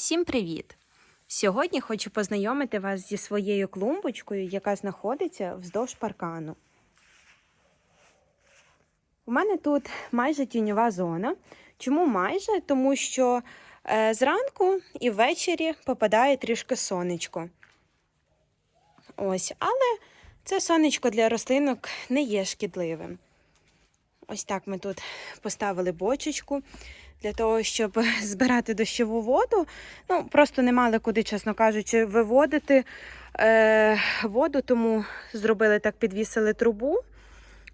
Всім привіт! Сьогодні хочу познайомити вас зі своєю клумбочкою, яка знаходиться вздовж паркану. У мене тут майже тіньова зона. Чому майже? Тому що е, зранку і ввечері попадає трішки сонечко. Ось, але це сонечко для рослинок не є шкідливим. Ось так ми тут поставили бочечку для того, щоб збирати дощову воду. Ну, просто не мали куди, чесно кажучи, виводити е, воду, тому зробили так, підвісили трубу.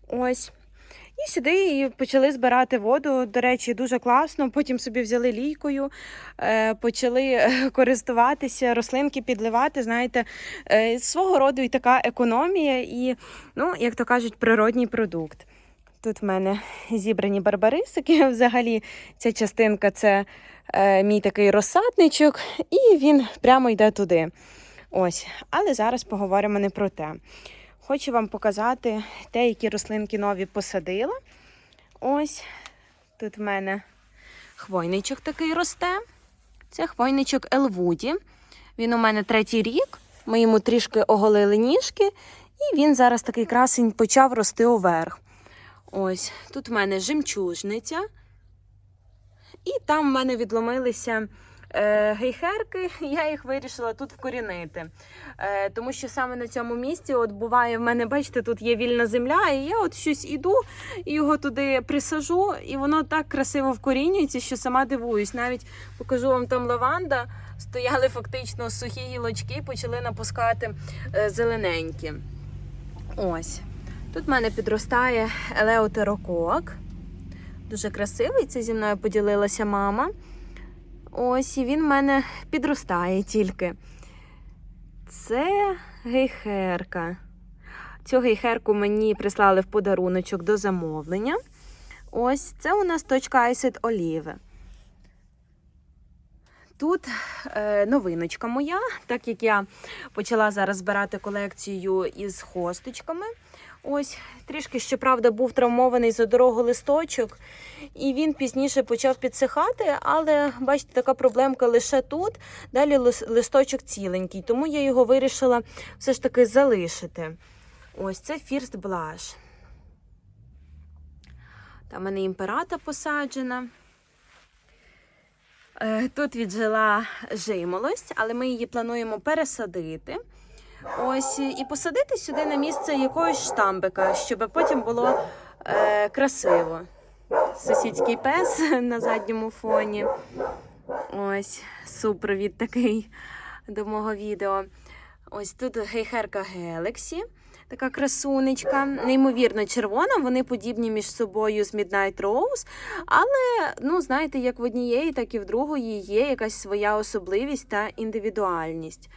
Ось. І сюди і почали збирати воду. До речі, дуже класно. Потім собі взяли лійкою, е, почали е, користуватися, рослинки підливати. Знаєте, е, свого роду і така економія, і, ну, як то кажуть, природній продукт. Тут в мене зібрані барбарисики. Взагалі, ця частинка це е, мій такий розсадничок, і він прямо йде туди. Ось, але зараз поговоримо не про те. Хочу вам показати те, які рослинки нові посадила. Ось тут в мене хвойничок такий росте. Це хвойничок Елвуді. Він у мене третій рік. Ми йому трішки оголили ніжки, і він зараз такий красень почав рости уверх. Ось тут в мене жемчужниця. І там в мене відломилися е, гейхерки, я їх вирішила тут вкорінити. Е, тому що саме на цьому місці от буває в мене, бачите, тут є вільна земля, і я от щось іду його туди присажу, і воно так красиво вкорінюється, що сама дивуюсь. Навіть покажу вам там лаванда. Стояли фактично сухі гілочки, почали напускати е, зелененькі. Ось. Тут в мене підростає елеутерокок. Дуже красивий. Це зі мною поділилася мама. Ось, і він в мене підростає тільки. Це гейхерка. Цю гейхерку мені прислали в подаруночок до замовлення. Ось це у нас точка Айсет Оліве. Тут е, новиночка моя, так як я почала зараз збирати колекцію із хосточками. Ось, трішки, щоправда, був травмований за дорогу листочок, і він пізніше почав підсихати, але бачите, така проблемка лише тут. Далі листочок ціленький, тому я його вирішила все ж таки залишити. Ось це First Blush. Там в мене імперата посаджена. Е, Тут віджила жимолость, але ми її плануємо пересадити. Ось і посадити сюди на місце якогось штамбика, щоб потім було е, красиво. Сусідський пес на задньому фоні. Ось супровід такий до мого відео. Ось тут гейхерка Гелексі, така красунечка, неймовірно червона. Вони подібні між собою з Midnight Rose. Але, ну, знаєте, як в однієї, так і в другої є якась своя особливість та індивідуальність.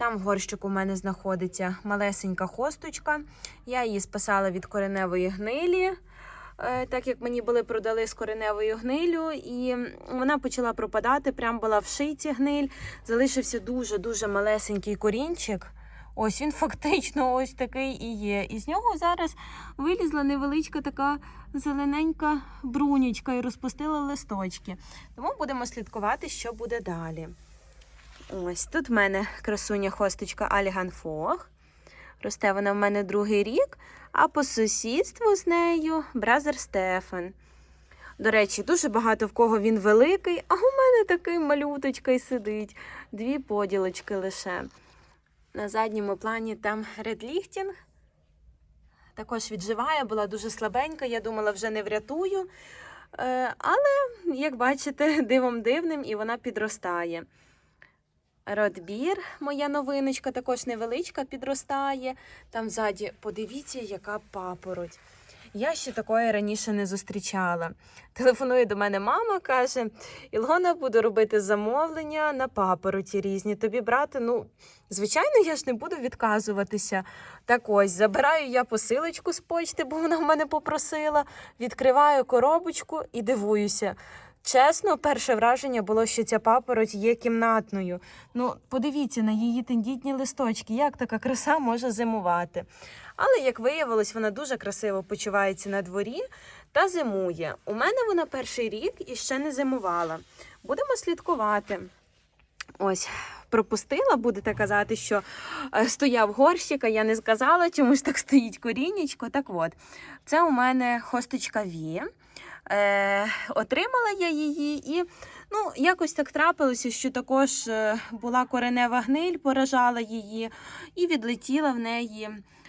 Там в горщику у мене знаходиться малесенька хосточка. Я її спасала від кореневої гнилі, е, так як мені були продали з кореневою гнилю, і вона почала пропадати. Прям була в шийці гниль. Залишився дуже-дуже малесенький корінчик. Ось він фактично ось такий і є. І з нього зараз вилізла невеличка така зелененька брунічка і розпустила листочки. Тому будемо слідкувати, що буде далі. Ось тут в мене красуня хосточка Альган Фог. Росте вона в мене другий рік, а по сусідству з нею бразер Стефан. До речі, дуже багато в кого він великий, а у мене такий малюточка й сидить. Дві поділочки лише. На задньому плані там редліхтінг. Також відживає, була дуже слабенька, я думала, вже не врятую. Е, Але, як бачите, дивом дивним і вона підростає. Родбір, моя новиночка, також невеличка, підростає. Там ззаді, подивіться, яка папороть. Я ще такої раніше не зустрічала. Телефонує до мене мама, каже: Ілгона, буду робити замовлення на папороті різні. Тобі брати, ну, звичайно, я ж не буду відказуватися. Так ось, забираю я посилочку з почти, бо вона в мене попросила. Відкриваю коробочку і дивуюся. Чесно, перше враження було, що ця папороть є кімнатною. Ну, подивіться на її тендітні листочки, як така краса може зимувати. Але, як виявилось, вона дуже красиво почувається на дворі та зимує. У мене вона перший рік і ще не зимувала. Будемо слідкувати. Ось. Пропустила, будете казати, що е, стояв горщик, а я не сказала, чому ж так стоїть корінечко. Так от, це у мене хосточка Ві. Е, отримала я її, і ну, якось так трапилося, що також е, була коренева гниль, поражала її, і відлетіла в неї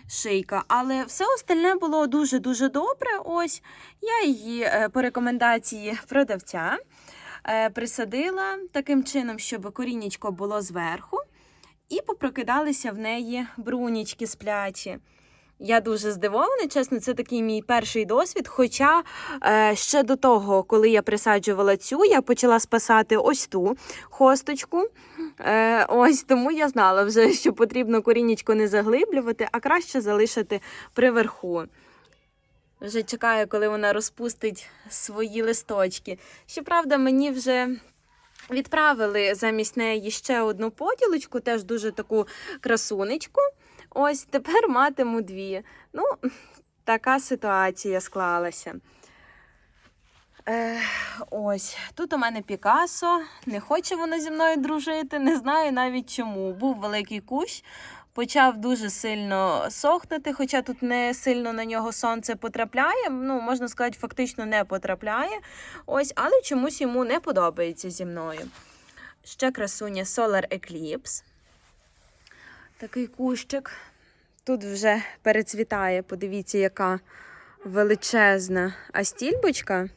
шийка. Але все остальне було дуже-дуже добре. Ось я її е, по рекомендації продавця е, присадила таким чином, щоб корінечко було зверху, і попрокидалися в неї брунічки сплячі. Я дуже здивована, чесно, це такий мій перший досвід. Хоча е, ще до того, коли я присаджувала цю, я почала спасати ось ту хосточку. Е, ось тому я знала вже, що потрібно корінечко не заглиблювати, а краще залишити приверху. Вже чекаю, коли вона розпустить свої листочки. Щоправда, мені вже відправили замість неї ще одну поділочку, теж дуже таку красунечку. Ось тепер матиму дві. Ну, така ситуація склалася. Е, ось тут у мене Пікасо. Не хоче воно зі мною дружити, не знаю навіть чому. Був великий кущ, почав дуже сильно сохнути, хоча тут не сильно на нього сонце потрапляє. Ну, можна сказати, фактично не потрапляє. Ось, але чомусь йому не подобається зі мною. Ще красуня Solar Eclipse. Такий кущик. Тут вже перецвітає. Подивіться, яка величезна астільбочка.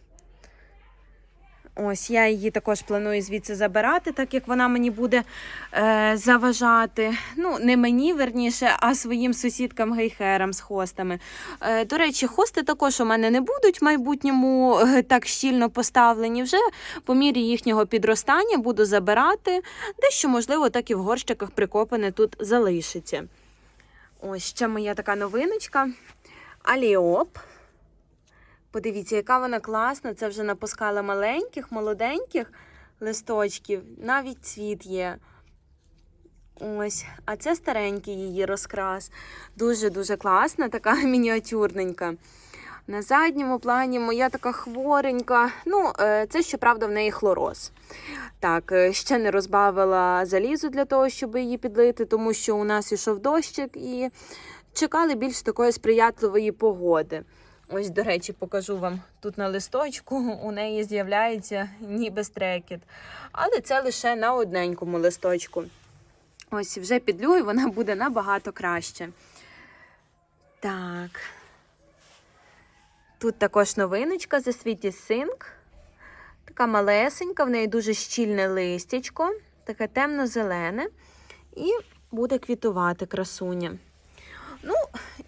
Ось я її також планую звідси забирати, так як вона мені буде е, заважати. Ну, не мені, верніше, а своїм сусідкам гейхерам з хостами. Е, до речі, хости також у мене не будуть в майбутньому е, так щільно поставлені. Вже по мірі їхнього підростання буду забирати. Дещо, можливо, так і в горщиках прикопане тут залишиться. Ось ще моя така новиночка. Аліоп. Подивіться, яка вона класна. Це вже напускала маленьких, молоденьких листочків. Навіть цвіт є. Ось, а це старенький її розкрас. Дуже-дуже класна, така мініатюрненька. На задньому плані моя така хворенька. Ну, е, це, щоправда, в неї хлороз. Так, е, ще не розбавила залізу для того, щоб її підлити, тому що у нас ішов дощик і чекали більш такої сприятливої погоди. Ось, до речі, покажу вам тут на листочку. У неї з'являється ніби стрекіт. Але це лише на одненькому листочку. Ось вже підлю, і вона буде набагато краще. Так. Тут також новиночка за світі Синк. Така малесенька, в неї дуже щільне листячко, таке темно-зелене. І буде квітувати красуня.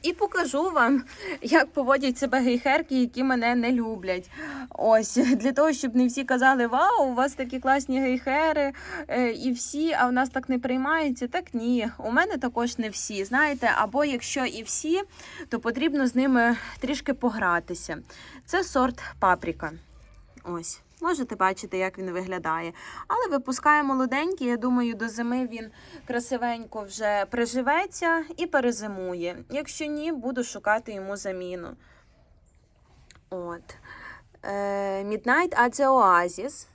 І покажу вам, як поводять себе гейхерки, які мене не люблять. Ось для того, щоб не всі казали, вау, у вас такі класні гейхери, е, і всі, а в нас так не приймаються. Так ні, у мене також не всі. Знаєте, або якщо і всі, то потрібно з ними трішки погратися. Це сорт паприка. Ось. Можете бачити, як він виглядає. Але випускає молоденький, я думаю, до зими він красивенько вже приживеться і перезимує. Якщо ні, буду шукати йому заміну. От. Е, Midnight the Oasis.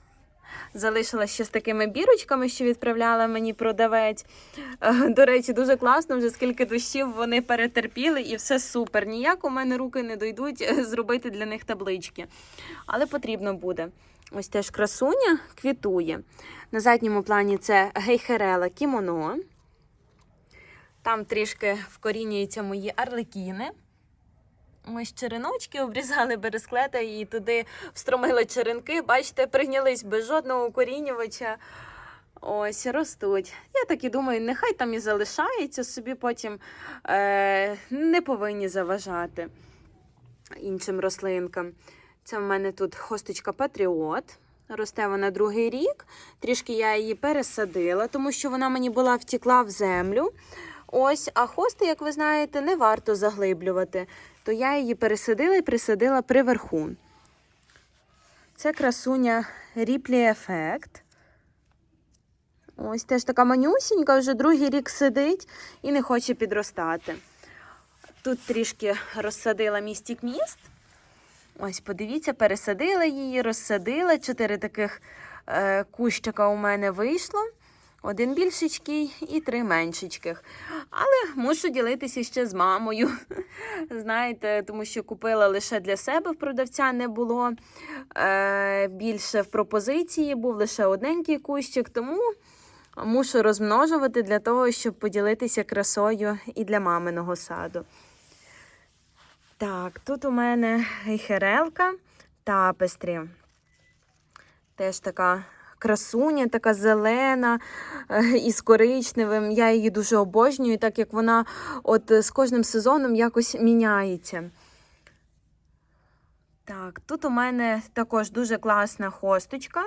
Залишила ще з такими бірочками, що відправляла мені продавець. Е, До речі, дуже класно, вже скільки дощів вони перетерпіли, і все супер. Ніяк у мене руки не дойдуть е, зробити для них таблички. Але потрібно буде. Ось теж красуня квітує. На задньому плані це гейхерела кімоно. Там трішки вкорінюються мої арлекіни. Ось череночки обрізали бересклета і туди встромили черенки. Бачите, прийнялись без жодного укорінювача. Ось, ростуть. Я так і думаю, нехай там і залишається, собі потім е, не повинні заважати іншим рослинкам. Це в мене тут хосточка Патріот. Росте вона другий рік. Трішки я її пересадила, тому що вона мені була втекла в землю. Ось, а хости, як ви знаєте, не варто заглиблювати. То я її пересадила і присадила приверху. Це красуня Ріплі Ефект. Ось теж така манюсінька, вже другий рік сидить і не хоче підростати. Тут трішки розсадила містік міст. Ось, подивіться, пересадила її, розсадила. Чотири таких е, кущика у мене вийшло. Один більшечкий і три меншечких. Але мушу ділитися ще з мамою. Знаєте, тому що купила лише для себе в продавця не було. Е, більше в пропозиції був лише одненький кущик, тому мушу розмножувати для того, щоб поділитися красою і для маминого саду. Так, тут у мене гейхерелка тапестрі. Теж така красуня, така зелена е, із коричневим. Я її дуже обожнюю, так як вона от з кожним сезоном якось міняється. Так, тут у мене також дуже класна хосточка.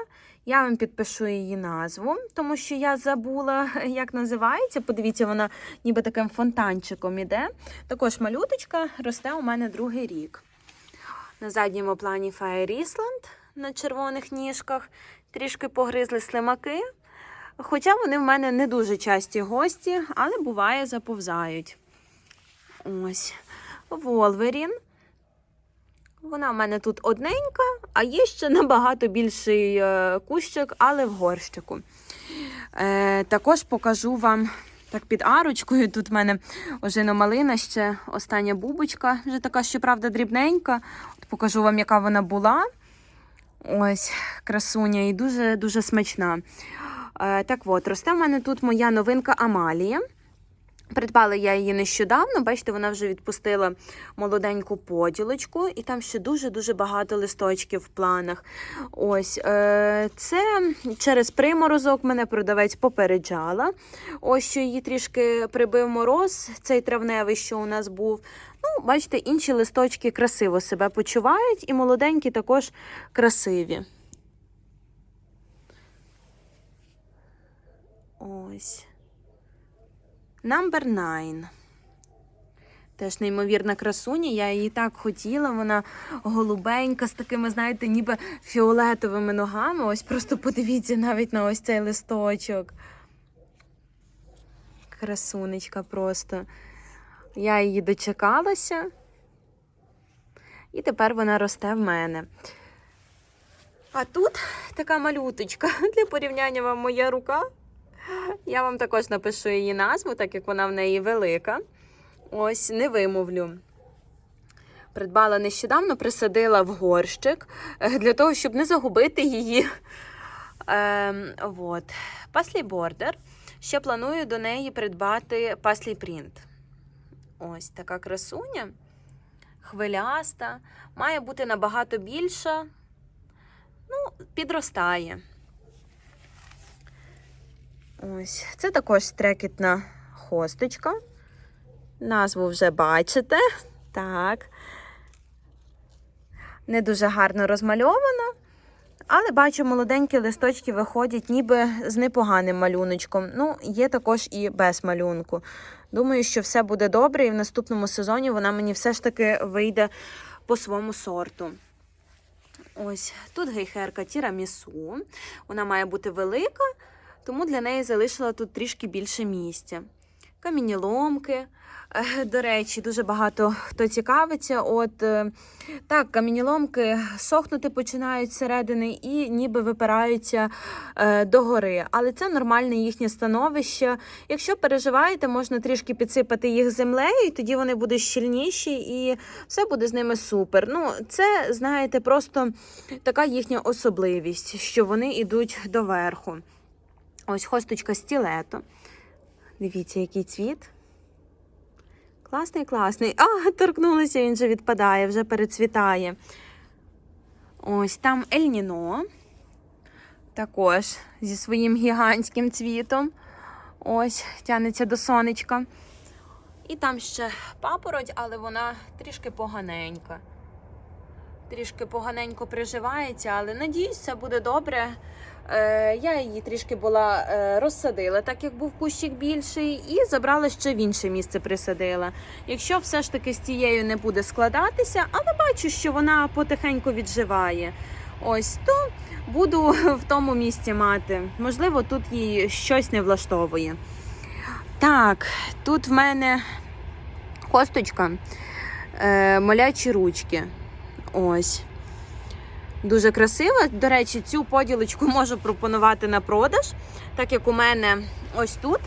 Я вам підпишу її назву, тому що я забула, як називається. Подивіться, вона ніби таким фонтанчиком іде. Також малюточка росте у мене другий рік. На задньому плані Fire Island на червоних ніжках. Трішки погризли слимаки. Хоча вони в мене не дуже часті гості, але буває заповзають. Ось. Волверін. Вона в мене тут одненька, а є ще набагато більший е, кущик, але в горщику. Е, також покажу вам так під арочкою. Тут в мене ожина малина, ще остання бубочка, вже така, щоправда, дрібненька. От покажу вам, яка вона була. Ось, красуня і дуже-дуже смачна. Е, так от, росте в мене тут моя новинка Амалія. Придбала я її нещодавно, бачите, вона вже відпустила молоденьку поділочку, і там ще дуже-дуже багато листочків в планах. Ось е, це через приморозок мене продавець попереджала. Ось що її трішки прибив мороз, цей травневий, що у нас був. Ну, бачите, інші листочки красиво себе почувають, і молоденькі також красиві. Ось. Number 9. Теж неймовірна красуня. Я її так хотіла. Вона голубенька, з такими, знаєте, ніби фіолетовими ногами. Ось просто подивіться навіть на ось цей листочок. Красунечка просто. Я її дочекалася. І тепер вона росте в мене. А тут така малюточка. Для порівняння вам моя рука. Я вам також напишу її назву, так як вона в неї велика. Ось, не вимовлю. Придбала нещодавно, присадила в горщик е, для того, щоб не загубити її. Ем, вот. Паслі бордер. Ще планую до неї придбати паслі принт. Ось така красуня. Хвиляста. Має бути набагато більша. Ну, підростає. Ось, це також стрекетна хосточка. Назву вже бачите. Так. Не дуже гарно розмальована, але бачу, молоденькі листочки виходять ніби з непоганим малюночком. Ну, є також і без малюнку. Думаю, що все буде добре, і в наступному сезоні вона мені все ж таки вийде по своєму сорту. Ось тут гейхерка тірамісу. Вона має бути велика тому для неї залишила тут трішки більше місця. Камініломки. Е, До речі, дуже багато хто цікавиться. От е, так, камініломки сохнути починають зсередини і ніби випираються е, догори. Але це нормальне їхнє становище. Якщо переживаєте, можна трішки підсипати їх землею, і тоді вони будуть щільніші і все буде з ними супер. Ну, це, знаєте, просто така їхня особливість, що вони йдуть доверху. Ось хосточка стілето. Дивіться, який цвіт. Класний, класний. А, торкнулася, він вже відпадає, вже перецвітає. Ось там Ельніно. Також зі своїм гігантським цвітом. Ось, тянеться до сонечка. І там ще папороть, але вона трішки поганенька. Трішки поганенько приживається, але надіюсь, все буде добре. Е, я її трішки була е, розсадила, так як був кущик більший, і забрала ще в інше місце присадила. Якщо все ж таки з цією не буде складатися, але бачу, що вона потихеньку відживає. Ось то буду в тому місці мати. Можливо, тут їй щось не влаштовує. Так, тут в мене косточка, е, молячі ручки. Ось. Дуже красива. До речі, цю поділочку можу пропонувати на продаж, так як у мене ось тут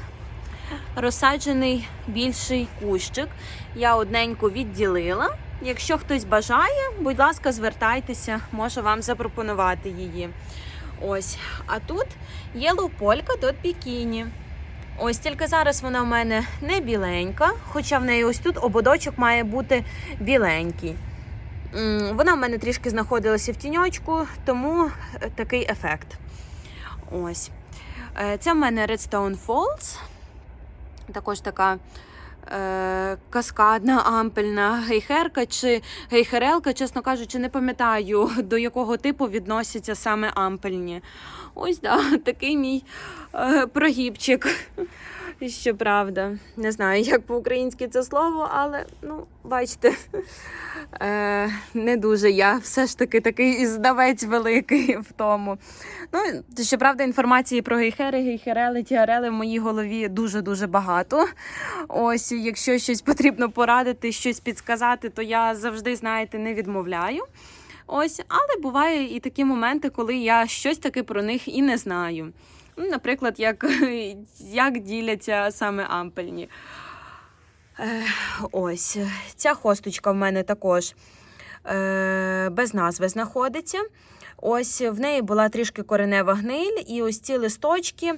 розсаджений більший кущик. Я одненьку відділила. Якщо хтось бажає, будь ласка, звертайтеся, можу вам запропонувати її. Ось. А тут є луполька до бікіні. Ось тільки зараз вона в мене не біленька, хоча в неї ось тут ободочок має бути біленький. Вона в мене трішки знаходилася в тіньочку, тому е, такий ефект. Ось. Е, Це в мене Redstone Falls. Також така е, каскадна ампельна гейхерка чи гейхерелка, чесно кажучи, не пам'ятаю, до якого типу відносяться саме ампельні. Ось да, такий мій е, прогібчик. Щоправда, не знаю, як по-українськи це слово, але ну, бачите, е, не дуже я все ж таки такий знавець великий в тому. Ну, щоправда, інформації про гейхери, гейхерели, тіарели в моїй голові дуже-дуже багато. Ось, якщо щось потрібно порадити, щось підсказати, то я завжди, знаєте, не відмовляю. Ось, але буває і такі моменти, коли я щось таки про них і не знаю. Ну, наприклад, як, як діляться саме ампельні. Ось, ця хосточка в мене також е, без назви знаходиться. Ось в неї була трішки коренева гниль, і ось ці листочки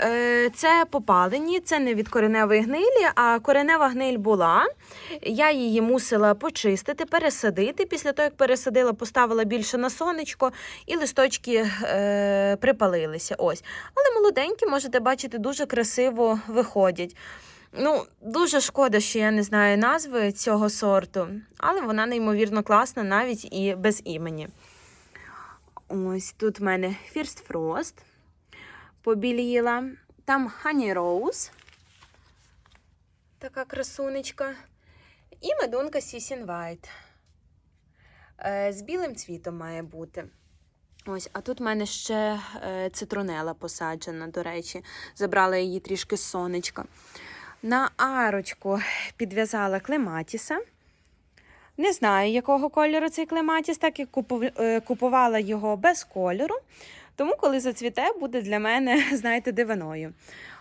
е, це попалені, це не від кореневої гнилі, а коренева гниль була. Я її мусила почистити, пересадити. Після того, як пересадила, поставила більше на сонечко, і листочки е, припалилися. Ось. Але молоденькі, можете бачити, дуже красиво виходять. Ну, дуже шкода, що я не знаю назви цього сорту, але вона неймовірно класна навіть і без імені. Ось тут в мене First Frost побіліла. Там Honey Rose, така красунечка. І медунка Сісін White. Е, З білим цвітом має бути. Ось, а тут в мене ще е, цитронела посаджена, до речі. Забрала її трішки сонечка. На арочку підв'язала клематіса. Не знаю, якого кольору цей клематіс, так як е, купувала його без кольору. Тому, коли зацвіте, буде для мене, знаєте, дивиною.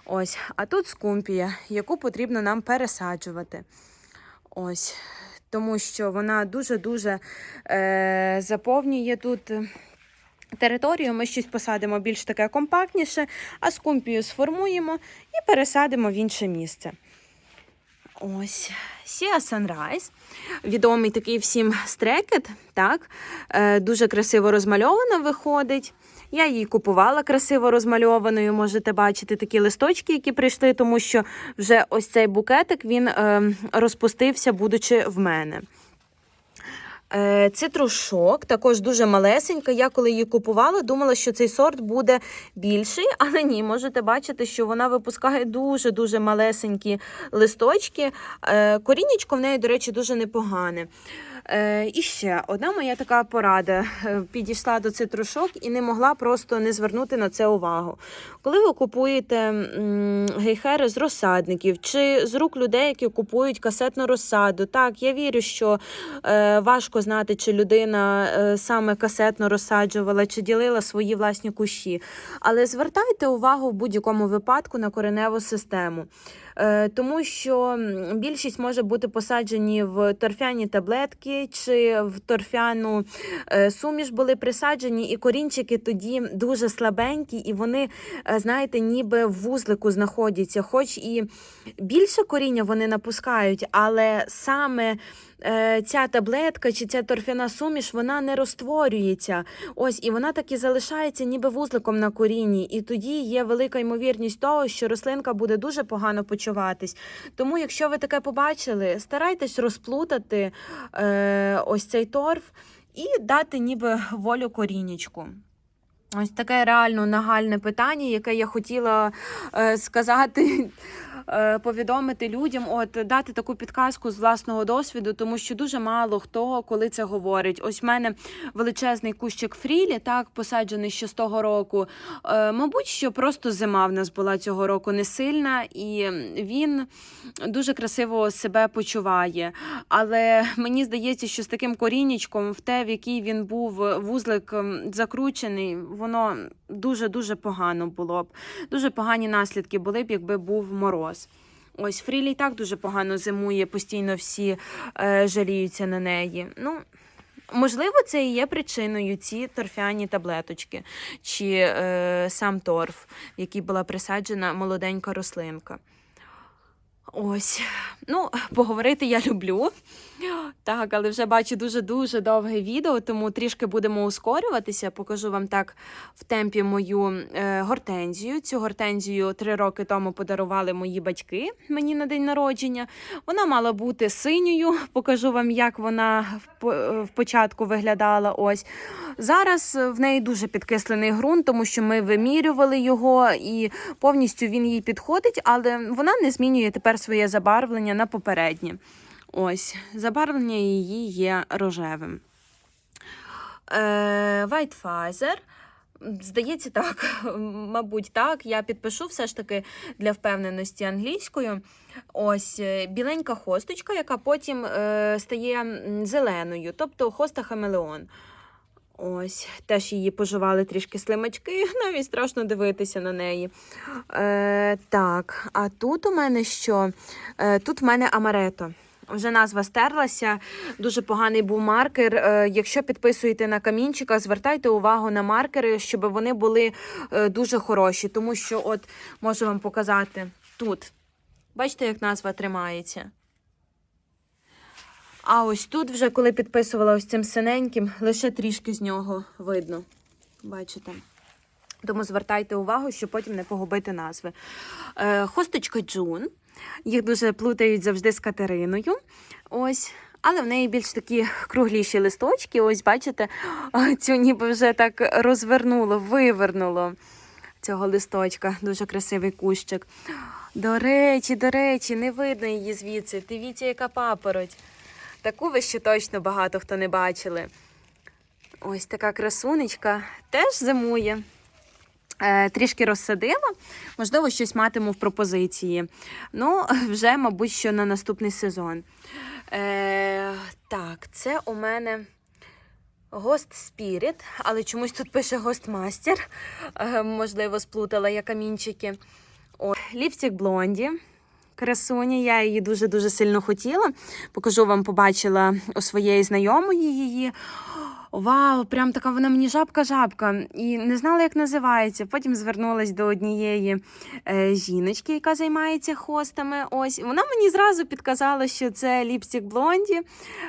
Ось, а тут скумпія, яку потрібно нам пересаджувати. Ось, тому що вона дуже-дуже е, заповнює тут територію. Ми щось посадимо більш таке компактніше, а скумпію сформуємо і пересадимо в інше місце. Ось, Сія Sunrise. Відомий такий всім стрекет, так? Е, дуже красиво розмальована виходить. Я її купувала красиво розмальованою. Можете бачити такі листочки, які прийшли, тому що вже ось цей букетик він е, розпустився, будучи в мене. Е, Цитрушок також дуже малесенька. Я коли її купувала, думала, що цей сорт буде більший, але ні, можете бачити, що вона випускає дуже-дуже малесенькі листочки. Е, Корінечко в неї, до речі, дуже непогане. Е, І ще одна моя така порада. Е, Підійшла до цитрушок і не могла просто не звернути на це увагу. Коли ви купуєте гейхери з розсадників чи з рук людей, які купують касетну розсаду, так, я вірю, що е, важко знати, чи людина саме касетно розсаджувала, чи ділила свої власні кущі. Але звертайте увагу в будь-якому випадку на кореневу систему. Е, Тому що більшість може бути посаджені в торфяні таблетки чи в торфяну е, суміш були присаджені, і корінчики тоді дуже слабенькі, і вони, е, знаєте, ніби в вузлику знаходяться. Хоч і більше коріння вони напускають, але саме ця таблетка чи ця торфяна суміш вона не розтворюється. Ось і вона так і залишається ніби вузликом на корінні. І тоді є велика ймовірність того, що рослинка буде дуже погано почуватись. Тому, якщо ви таке побачили, старайтесь розплутати е, ось цей торф і дати ніби волю корінечку. Ось таке реально нагальне питання, яке я хотіла е, сказати е, повідомити людям, от дати таку підказку з власного досвіду, тому що дуже мало хто коли це говорить. Ось в мене величезний кущик фрілі, так посаджений ще з того року. Е, мабуть, що просто зима в нас була цього року не сильна, і він дуже красиво себе почуває. Але мені здається, що з таким коріннячком, в те, в який він був вузлик закручений, воно дуже дуже погано було б. Дуже погані наслідки були б, якби був мороз. Ось Фрілі і так дуже погано зимує, постійно всі е, жаліються на неї. Ну, можливо, це і є причиною ці торфяні таблеточки, чи е, сам торф, в який була присаджена молоденька рослинка. Ось, ну, поговорити я люблю. Так, але вже бачу дуже-дуже довге відео, тому трішки будемо ускорюватися. Покажу вам так в темпі мою е, гортензію. Цю гортензію три роки тому подарували мої батьки мені на день народження. Вона мала бути синьою. Покажу вам, як вона в, е, в початку виглядала. Ось зараз в неї дуже підкислений ґрунт, тому що ми вимірювали його і повністю він їй підходить, але вона не змінює тепер своє забарвлення на попереднє. Ось, забарвлення її є рожевим. Е, White Pfizer. Здається, так, мабуть, так. Я підпишу все ж таки для впевненості англійською. Ось е, біленька хосточка, яка потім е, стає зеленою, тобто хоста хамелеон. Ось, теж її поживали трішки слимачки, навіть страшно дивитися на неї. Е, так, а тут у мене що? Е, тут в мене амарето. Вже назва стерлася, дуже поганий був маркер. Е, якщо підписуєте на камінчика, звертайте увагу на маркери, щоб вони були е, дуже хороші. Тому що, от можу вам показати тут. Бачите, як назва тримається? А ось тут, вже коли підписувала ось цим синеньким, лише трішки з нього видно. Бачите? Тому звертайте увагу, щоб потім не погубити назви. Е, хосточка Джун. Їх дуже плутають завжди з Катериною. Ось. Але в неї більш такі кругліші листочки. Ось, бачите, цю ніби вже так розвернуло, вивернуло цього листочка. Дуже красивий кущик. До речі, до речі, не видно її звідси. Дивіться, яка папороть. Таку ви ще точно багато хто не бачили. Ось така красунечка теж зимує. Е, трішки розсадила, можливо, щось матиму в пропозиції. Ну, вже, мабуть, що на наступний сезон. Е, так, це у мене Гост Спіріт, але чомусь тут пише Гостмастер. Е, можливо, сплутала я камінчики. Ліпстик Блонді. Красуня, я її дуже-дуже сильно хотіла. Покажу вам, побачила у своєї знайомої її. Вау, прям така вона мені жабка-жабка. І не знала, як називається. Потім звернулась до однієї е, жіночки, яка займається хостами. Ось вона мені зразу підказала, що це ліпстик блонді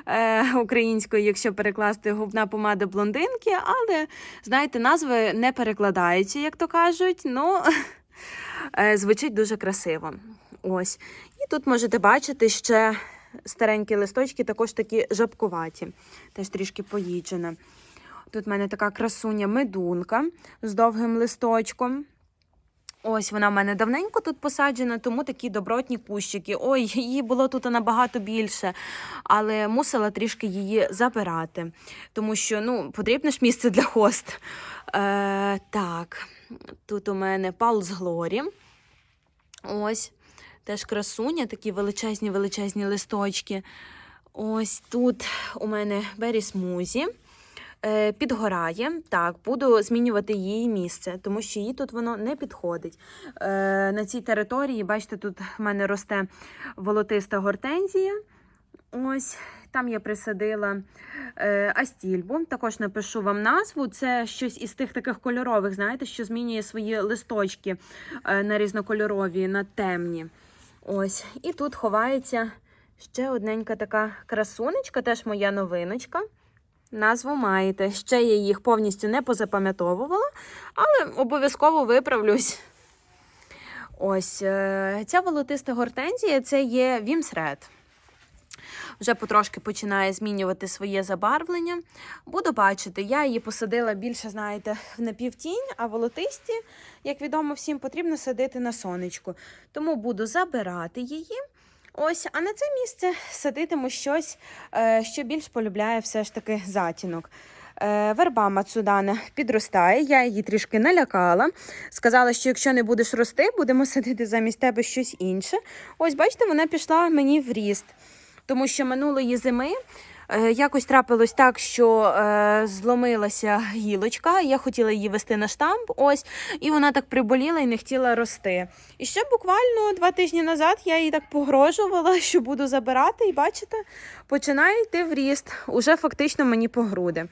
е, українською, якщо перекласти губна помада блондинки. Але знаєте, назви не перекладаються, як то кажуть. Ну е, звучить дуже красиво. Ось. І тут можете бачити ще старенькі листочки, також такі жабкуваті, теж трішки поїджена. Тут в мене така красуня медунка з довгим листочком. Ось вона в мене давненько тут посаджена, тому такі добротні кущики. Ой, її було тут набагато більше, але мусила трішки її забирати, тому що ну, потрібне ж місце для хост. Е, так, тут у мене Палс Глорі. Ось. Теж красуня, такі величезні величезні листочки. Ось тут у мене Бері Смузі. Е, підгорає. Так, буду змінювати її місце, тому що їй тут воно не підходить. Е, на цій території, бачите, тут в мене росте волотиста гортензія. Ось. Там я присадила е, астільбу. Також напишу вам назву. Це щось із тих таких кольорових, знаєте, що змінює свої листочки на різнокольорові, на темні. Ось. І тут ховається ще одненька така красунечка, теж моя новиночка. Назву маєте. Ще я їх повністю не позапам'ятовувала, але обов'язково виправлюсь. Ось е, ця волотиста гортензія це є Вімсред. Вже потрошки починає змінювати своє забарвлення. Буду бачити, я її посадила більше, знаєте, в напівтінь, а волотисті, як відомо всім, потрібно садити на сонечку. Тому буду забирати її. Ось, а на це місце садитиму щось, е, що більш полюбляє все ж таки затінок. Е, Верба Мацудана підростає, я її трішки налякала. Сказала, що якщо не будеш рости, будемо садити замість тебе щось інше. Ось, бачите, вона пішла мені в ріст, тому що минулої зими. е, Якось трапилось так, що е, зломилася гілочка. Я хотіла її вести на штамп, ось, і вона так приболіла і не хотіла рости. І ще буквально два тижні назад я їй так погрожувала, що буду забирати, і бачите, починає йти в ріст. Уже фактично мені по груди.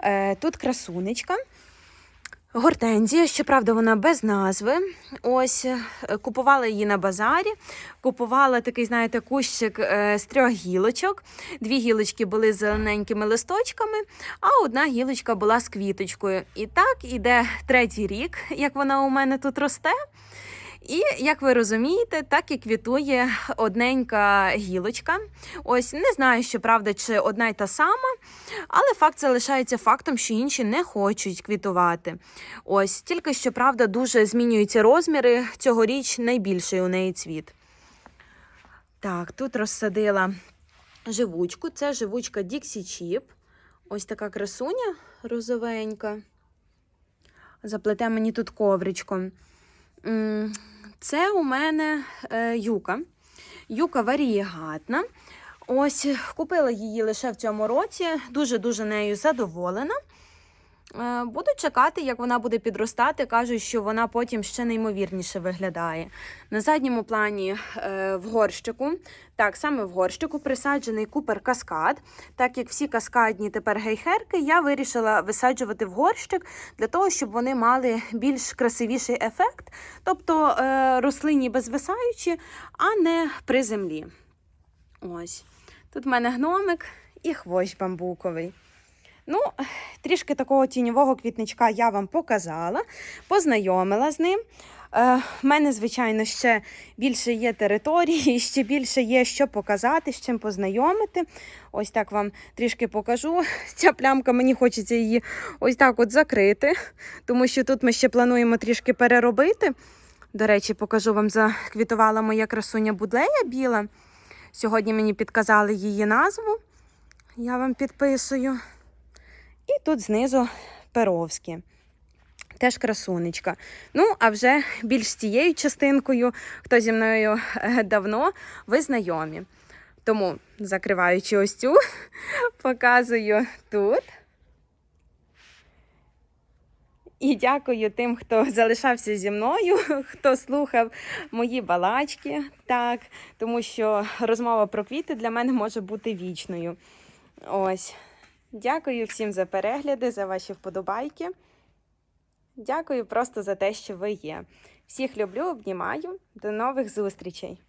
Е, тут красунечка. Гортензія, щоправда, вона без назви. Ось е, купувала її на базарі. Купувала такий, знаєте, кущик е, з трьох гілочок. Дві гілочки були з зелененькими листочками, а одна гілочка була з квіточкою. І так іде третій рік, як вона у мене тут росте. І як ви розумієте, так і квітує одненька гілочка. Ось не знаю, що правда, чи одна й та сама, але факт залишається фактом, що інші не хочуть квітувати. Ось тільки що правда дуже змінюються розміри. Цьогоріч найбільший у неї цвіт. Так, тут розсадила живучку. Це живучка Dixie Chip. Ось така красуня розовенька. Заплете мені тут ковричком. Це у мене е, юка. Юка варієгатна. Ось купила її лише в цьому році. Дуже-дуже нею задоволена. Е, Буду чекати, як вона буде підростати. Кажуть, що вона потім ще неймовірніше виглядає. На задньому плані е, в горщику, так, саме в горщику присаджений купер каскад. Так як всі каскадні тепер гейхерки, я вирішила висаджувати в горщик для того, щоб вони мали більш красивіший ефект, тобто е, рослинні безвисаючі, а не при землі. Ось. Тут в мене гномик і хвощ бамбуковий. Ну, трішки такого тіньового квітничка я вам показала, познайомила з ним. Е, в мене, звичайно, ще більше є території, ще більше є що показати, з чим познайомити. Ось так вам трішки покажу. Ця плямка, мені хочеться її ось так от закрити, тому що тут ми ще плануємо трішки переробити. До речі, покажу вам, заквітувала моя красуня будлея біла. Сьогодні мені підказали її назву. Я вам підписую. І тут знизу перовські. Теж красунечка. Ну, а вже більш з цією частинкою, хто зі мною е, давно, ви знайомі. Тому, закриваючи ось цю, показую тут. І дякую тим, хто залишався зі мною, хто слухав мої балачки, так, тому що розмова про квіти для мене може бути вічною. Ось. Дякую всім за перегляди, за ваші вподобайки. Дякую просто за те, що ви є. Всіх люблю, обнімаю. До нових зустрічей!